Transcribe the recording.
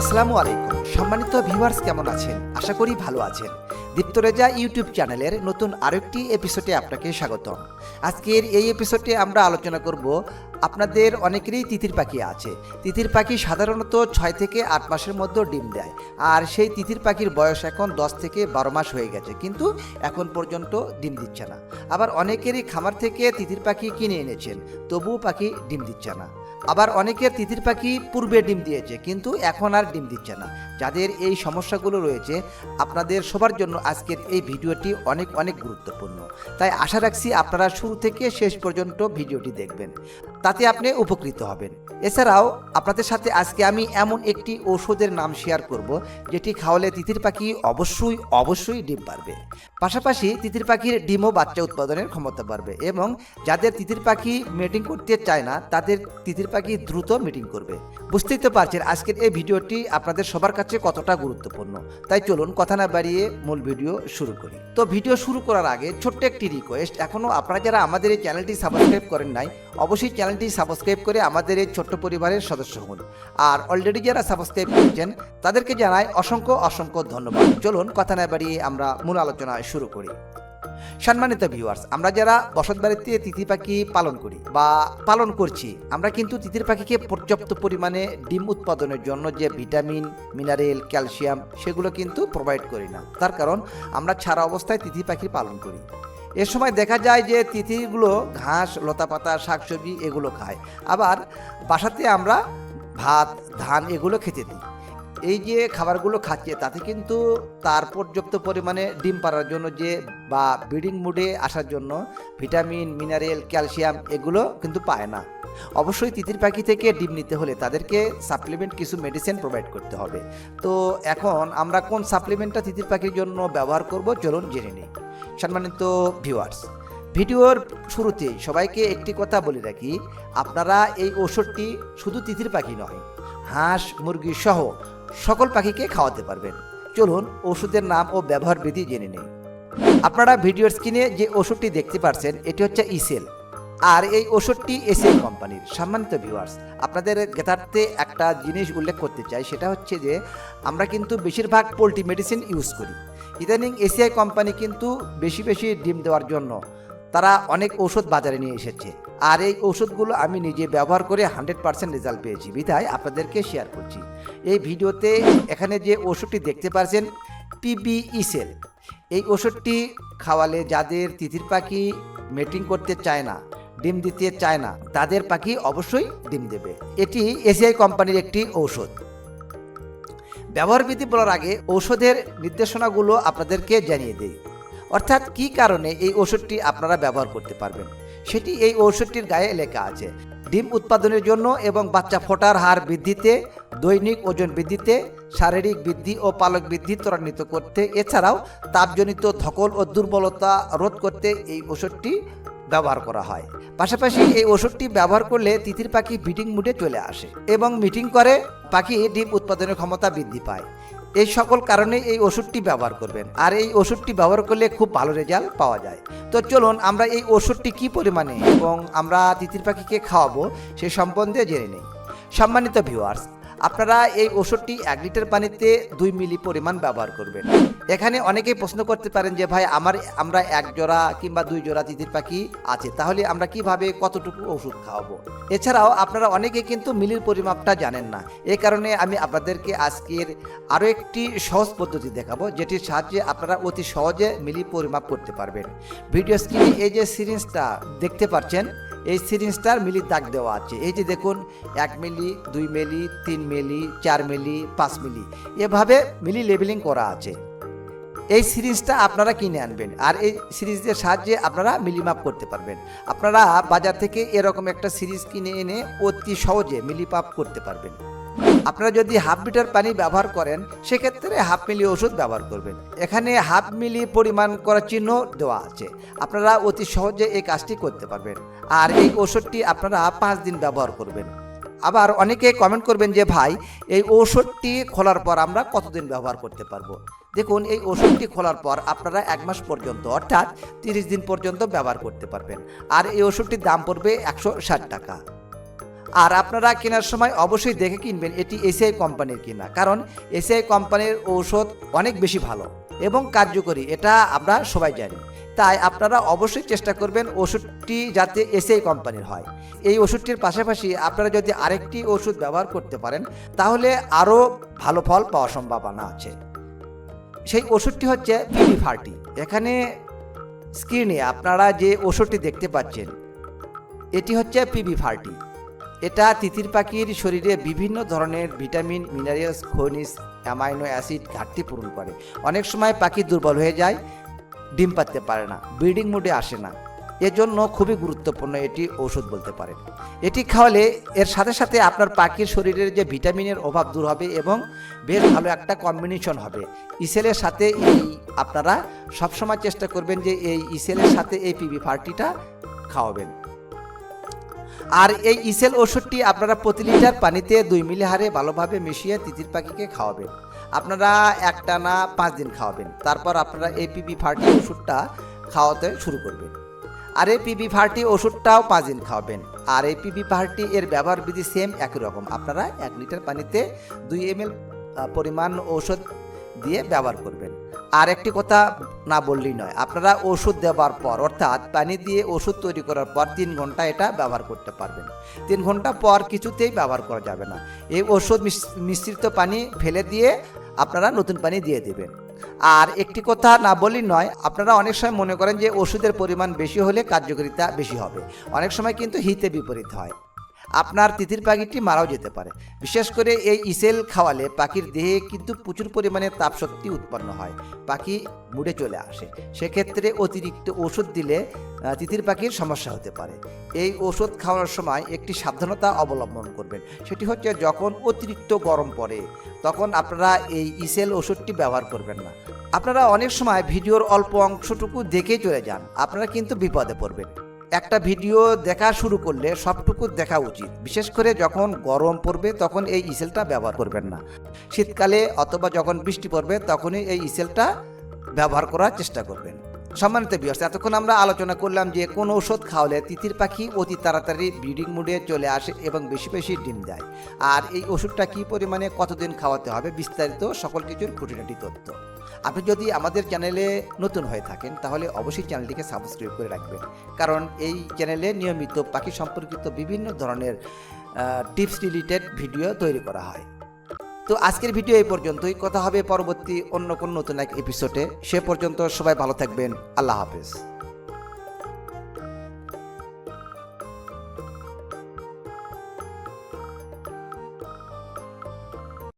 আসসালামু আলাইকুম। সম্মানিত ভিউয়ার্স, কেমন আছেন? আশা করি ভালো আছেন। দীপ্তরেজা ইউটিউব চ্যানেলের নতুন আরেকটি এপিসোডে আপনাকে স্বাগতম। আজকের এই এপিসোডে আমরা আলোচনা করব আপনাদের অনেকেরই তিতির পাখি আছে। তিতির পাখি সাধারণত ছয় থেকে আট মাসের মধ্যে ডিম দেয়। আর সেই তিতির পাখির বয়স এখন দশ থেকে বারো মাস হয়ে গেছে, কিন্তু এখন পর্যন্ত ডিম দিচ্ছে না। আবার অনেকেরই খামার থেকে তিতির পাখি কিনে এনেছেন, তবুও পাখি ডিম দিচ্ছে না। আবার অনেকের তিতির পাখি পূর্বে ডিম দিয়েছে, কিন্তু এখন আর ডিম দিচ্ছে না। যাদের এই সমস্যাগুলো রয়েছে, আপনাদের সবার জন্য আজকের এই ভিডিওটি অনেক অনেক গুরুত্বপূর্ণ। তাই আশা রাখছি আপনারা শুরু থেকে শেষ পর্যন্ত ভিডিওটি দেখবেন। তাতে আপনি উপকৃত হবেন। এছাড়াও আপনাদের সাথে আজকে আমি এমন একটি ওষুধের নাম শেয়ার করব, যেটি খাওয়ালে তিতির পাখি অবশ্যই অবশ্যই ডিম পারবে। পাশাপাশি তিতির পাখির ডিমও বাচ্চা উৎপাদনের ক্ষমতা বাড়বে এবং যাদের তিতির পাখি মিটিং করতে চায় না, তাদের তিতির পাখি দ্রুত মিটিং করবে। বুঝতেই তো পারছেন, আজকের এই ভিডিওটি আপনাদের সবার কাছে কতটা গুরুত্বপূর্ণ। তাই চলুন কথা না বাড়িয়ে মূল ভিডিও শুরু করি। তো ভিডিও শুরু করার আগে ছোট্ট একটি রিকোয়েস্ট এখনও আপনারা যারা আমাদের এই চ্যানেলটি সাবস্ক্রাইব করেন নাই, অবশ্যই চ্যানেলটি সাবস্ক্রাইব করে আমাদের এই ছোট্ট পরিবারের সদস্য হন। আর অলরেডি যারা সাবস্ক্রাইব করেছেন, তাদেরকে জানাই অসংখ্য অসংখ্য ধন্যবাদ। চলুন কথা না বাড়িয়ে আমরা মূল আলোচনা শুরু করি। সম্মানিত ভিউয়ার্স আমরা যারা বসত বাড়িতে তিতি পাখি পালন করি বা পালন করছি, আমরা কিন্তু তিতির পাখিকে পর্যাপ্ত পরিমাণে ডিম উৎপাদনের জন্য যে ভিটামিন, মিনারেল, ক্যালসিয়াম সেগুলো কিন্তু প্রোভাইড করি না। তার কারণ, আমরা ছাড়া অবস্থায় তিতি পাখি পালন করি। এ সময় দেখা যায় যে তিথিগুলো ঘাস, লতাপাতা, শাকসবজি এগুলো খায়। আবার বাসাতে আমরা ভাত, ধান এগুলো খেতে দিই। এই যে খাবারগুলো খাচ্ছে, তাতে কিন্তু তার পর্যাপ্ত পরিমাণে ডিম পাড়ার জন্য যে বা ব্রিডিং মুডে আসার জন্য ভিটামিন মিনারেল ক্যালসিয়াম এগুলো কিন্তু পায় না। অবশ্যই তিতির পাখি থেকে ডিম নিতে হলে তাদেরকে সাপ্লিমেন্ট কিছু মেডিসিন প্রোভাইড করতে হবে। তো এখন আমরা কোন সাপ্লিমেন্টটা তিতির পাখির জন্য ব্যবহার করব চলুন জেনে নিই। সম্মানিত ভিউয়ার্স ভিডিওর শুরুতে সবাইকে একটি কথা বলে রাখি, আপনারা এই ওষুধটি শুধু তিতির পাখি নয়, হাঁস, মুরগি সহ সকল পাখিকে খাওয়াতে পারবেন। চলুন ওষুধের নাম ও ব্যবহার বিধি জেনে নেই। আপনারা ভিডিওর স্ক্রিনে যে ওষুধটি দেখতে পাচ্ছেন এটি হচ্ছে ইসেল আর এই ওষুধটি এসিআই কোম্পানির। সম্মানিত ভিউয়ার্স আপনাদের গেতার্থে একটা জিনিস উল্লেখ করতে চাই, সেটা হচ্ছে যে আমরা কিন্তু বেশিরভাগ পোলট্রি মেডিসিন ইউজ করি। ইদানিং এসিআই কোম্পানি কিন্তু বেশি বেশি ডিম দেওয়ার জন্য তারা অনেক ঔষধ বাজারে নিয়ে এসেছে। আর এই ওষুধগুলো আমি নিজে ব্যবহার করে হান্ড্রেড পার্সেন্ট রেজাল্ট পেয়েছি। বিধায় আপনাদেরকে শেয়ার করছি। এই ভিডিওতে এখানে যে ওষুধটি দেখতে পাচ্ছেন পিবি ইসেল এই ওষুধটি খাওয়ালে যাদের তিতির পাখি মেটিং করতে চায় না, ডিম দিতে চায় না, তাদের পাখি অবশ্যই ডিম দেবে। এটি এসিআই কোম্পানির একটি ঔষধ। ব্যবহার বিধি বলার আগে ঔষধের নির্দেশনাগুলো আপনাদেরকে জানিয়ে দেই। অর্থাৎ কি কারণে এই ওষুধটি আপনারা ব্যবহার করতে পারবেন? সেটি এই ওষুধটির গায়ে লেখা আছে। ডিম উৎপাদনের জন্য এবং বাচ্চা ফোটার হার বৃদ্ধিতে, দৈনিক ওজন বৃদ্ধিতে, শারীরিক বৃদ্ধি ও পালক বৃদ্ধি ত্বরান্বিত করতে, এছাড়াও তাপজনিত ধকল ও দুর্বলতা রোধ করতে এই ওষুধটি ব্যবহার করা হয়। পাশাপাশি এই ওষুধটি ব্যবহার করলে তিতির পাখি ব্রিডিং মুডে চলে আসে এবং মিটিং করে, পাখি ডিম উৎপাদনের ক্ষমতা বৃদ্ধি পায়। এই সকল কারণে এই ওষুধটি ব্যবহার করবেন। আর এই ওষুধটি ব্যবহার করলে খুব ভালো রেজাল্ট পাওয়া যায়। তো চলুন আমরা এই ওষুধটি কি পরিমাণে এবং আমরা তিতির পাখিকে খাওয়াবো সে সম্বন্ধে জেনে নিই। সম্মানিত ভিউয়ার্স আপনারা এই ওষুধটি এক লিটার পানিতে দুই মিলি পরিমাণ ব্যবহার করবেন। এখানে অনেকেই প্রশ্ন করতে পারেন যে, ভাই, আমার, আমরা এক জোড়া কিংবা দুই জোড়া তিতির পাখি আছে, তাহলে আমরা কীভাবে কতটুকু ওষুধ খাওয়াবো? এছাড়াও আপনারা অনেকে কিন্তু মিলির পরিমাপটা জানেন না। এই কারণে আমি আপনাদেরকে আজকের আরও একটি সহজ পদ্ধতি দেখাবো, যেটির সাহায্যে আপনারা অতি সহজে মিলি পরিমাপ করতে পারবেন। ভিডিও স্ক্রিনে এই যে সিরিঞ্জটা দেখতে পাচ্ছেন এই সিরিঞ্জটার মিলি দাগ দেওয়া আছে। এই যে দেখুন, এক মিলি, দুই মিলি, তিন মিলি, চার মিলি, পাঁচ মিলি, এভাবে মিলি লেবেলিং করা আছে। এই সিরিজটা আপনারা কিনে আনবেন আর এই সিরিজের সাহায্যে আপনারা মিলিমাপ করতে পারবেন। আপনারা বাজার থেকে এরকম একটা সিরিজ কিনে এনে অতি সহজে মিলিমাপ করতে পারবেন। আপনারা যদি হাফ লিটার পানি ব্যবহার করেন, সেক্ষেত্রে হাফ মিলি ওষুধ ব্যবহার করবেন। এখানে হাফ মিলি পরিমাণ করার চিহ্ন দেওয়া আছে। আপনারা অতি সহজে এই কাজটি করতে পারবেন। আর এই ওষুধটি আপনারা পাঁচ দিন ব্যবহার করবেন। আবার অনেকে কমেন্ট করবেন যে, ভাই, এই ওষুধটি খোলার পর আমরা কতদিন ব্যবহার করতে পারব? দেখুন, এই ওষুধটি খোলার পর আপনারা এক মাস পর্যন্ত, অর্থাৎ তিরিশ দিন পর্যন্ত ব্যবহার করতে পারবেন। আর এই ওষুধটির দাম পড়বে একশো ষাট টাকা। আর আপনারা কেনার সময় অবশ্যই দেখে কিনবেন এটি এসিআই কোম্পানির কিনা, কারণ এসিআই কোম্পানির ঔষধ অনেক বেশি ভালো এবং কার্যকরী, এটা আমরা সবাই জানি। তাই আপনারা অবশ্যই চেষ্টা করবেন ওষুধটি যাতে এসিআই কোম্পানির হয়। এই ওষুধটির পাশাপাশি আপনারা যদি আরেকটি ওষুধ ব্যবহার করতে পারেন, তাহলে আরও ভালো ফল পাওয়ার সম্ভাবনা আছে। সেই ওষুধটি হচ্ছে পিবি ফার্টি এখানে স্ক্রিনে আপনারা যে ওষুধটি দেখতে পাচ্ছেন, এটি হচ্ছে পিবি ফার্টি এটা তিতির পাখির শরীরে বিভিন্ন ধরনের ভিটামিন, মিনারেলস, খনিজ, অ্যামাইনো অ্যাসিড ঘাটতি পূরণ করে। অনেক সময় পাখি দুর্বল হয়ে যায়, ডিম পাততে পারে না, ব্রিডিং মোডে আসে না। এজন্য খুবই গুরুত্বপূর্ণ এটি ঔষধ বলতে পারেন এটি খাওয়ালে এর সাথে সাথে আপনার পাখির শরীরের যে ভিটামিনের অভাব দূর হবে এবং বেশ ভালো একটা কম্বিনেশন হবে। ইসেলের সাথে এই আপনারা সবসময় চেষ্টা করবেন যে এই ইসেলের সাথে এই পিবি ফার্টিটা খাওয়াবেন। আর এই ইসেল ওষুধটি আপনারা প্রতি লিটার পানিতে দুই মিলি হারে ভালোভাবে মিশিয়ে তিতির পাখিকে খাওয়াবেন। আপনারা একটানা পাঁচ দিন খাওয়াবেন। তারপর আপনারা এই পিবি ফার্টি ওষুধটা খাওয়াতে শুরু করবেন। আর এই পিবি ফার্টি ওষুধটাও পাঁচ দিন খাওয়াবেন। আর এই পিবি ফার্টি এর ব্যবহার বিধি সেম একই রকম। আপনারা এক লিটার পানিতে দুই এম পরিমাণ ঔষধ দিয়ে ব্যবহার করবেন। আর একটি কথা না বললেই নয়। আপনারা ওষুধ দেওয়ার পর, অর্থাৎ পানি দিয়ে ওষুধ তৈরি করার পর তিন ঘণ্টা এটা ব্যবহার করতে পারবেন। তিন ঘণ্টা পর কিছুতেই ব্যবহার করা যাবে না। এই ওষুধ মিশ- মিশ্রিত পানি ফেলে দিয়ে আপনারা নতুন পানি দিয়ে দেবেন। আর একটি কথা না বলি নয়, আপনারা অনেক সময় মনে করেন যে ওষুধের পরিমাণ বেশি হলে কার্যকারিতা বেশি হবে। অনেক সময় কিন্তু হিতে বিপরীত হয়। আপনার তিতির পাখিটি মারাও যেতে পারে। বিশেষ করে এই ইসেল খাওয়ালে পাখির দেহে কিন্তু প্রচুর পরিমাণে তাপশক্তি উৎপন্ন হয়। পাখি মুড়ে চলে আসে। সেক্ষেত্রে অতিরিক্ত ওষুধ দিলে তিতির পাখির সমস্যা হতে পারে। এই ওষুধ খাওয়ার সময় একটি সাবধানতা অবলম্বন করবেন। সেটি হচ্ছে যখন অতিরিক্ত গরম পড়ে, তখন আপনারা এই ইসেল ওষুধটি ব্যবহার করবেন না। আপনারা অনেক সময় ভিডিওর অল্প অংশটুকু দেখেই চলে যান। আপনারা কিন্তু বিপদে পড়বেন। একটা ভিডিও দেখা শুরু করলে সবটুকু দেখা উচিত। বিশেষ করে যখন গরম পড়বে, তখন এই ইসেলটা ব্যবহার করবেন না। শীতকালে অথবা যখন বৃষ্টি পড়বে, তখনই এই ইসেলটা ব্যবহার করার চেষ্টা করবেন। সম্মানিত বিয়ার্স এতক্ষণ আমরা আলোচনা করলাম যে, কোন ঔষধ খাওয়ালে তিতির পাখি অতি তাড়াতাড়ি ব্রিডিং মুডে চলে আসে এবং বেশি বেশি ডিম দেয়। আর এই ওষুধটা কী পরিমাণে কতদিন খাওয়াতে হবে, বিস্তারিত সকল কিছুর খুঁটিনাটি তথ্য। আপনি যদি আমাদের চ্যানেলে নতুন হয়ে থাকেন, তাহলে অবশ্যই চ্যানেলটিকে সাবস্ক্রাইব করে রাখবেন। কারণ এই চ্যানেলে নিয়মিত পাখি সম্পর্কিত বিভিন্ন ধরনের টিপস রিলেটেড ভিডিও তৈরি করা হয়। তো আজকের ভিডিও এই পর্যন্তই। কথা হবে পরবর্তী অন্য কোনো নতুন এক এপিসোডে সে পর্যন্ত সবাই ভালো থাকবেন। আল্লাহ হাফেজ।